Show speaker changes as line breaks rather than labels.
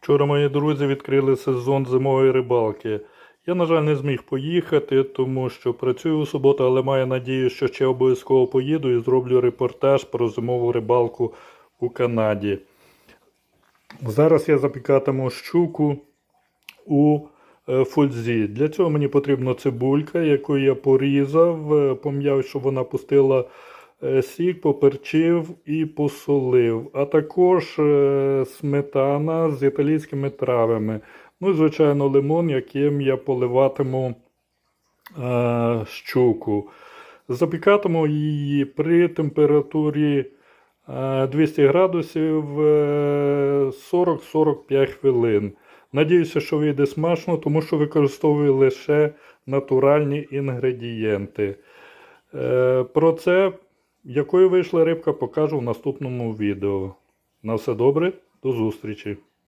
Вчора мої друзі відкрили сезон зимової рибалки. Я, на жаль, не зміг поїхати, тому що працюю у суботу, але маю надію, що ще обов'язково поїду і зроблю репортаж про зимову рибалку у Канаді. Зараз я запікатиму щуку у е, фользі. Для цього мені потрібна цибулька, яку я порізав, е, пом'яв, щоб вона пустила е, сік, поперчив і посолив. А також е, сметана з італійськими травами. Ну і, звичайно, лимон, яким я поливатиму е, щуку. Запікатиму її при температурі е, 200 градусів е, 40-45 хвилин. Надіюся, що вийде смачно, тому що використовую лише натуральні інгредієнти. Про це, якою вийшла рибка, покажу в наступному відео. На все добре, до зустрічі!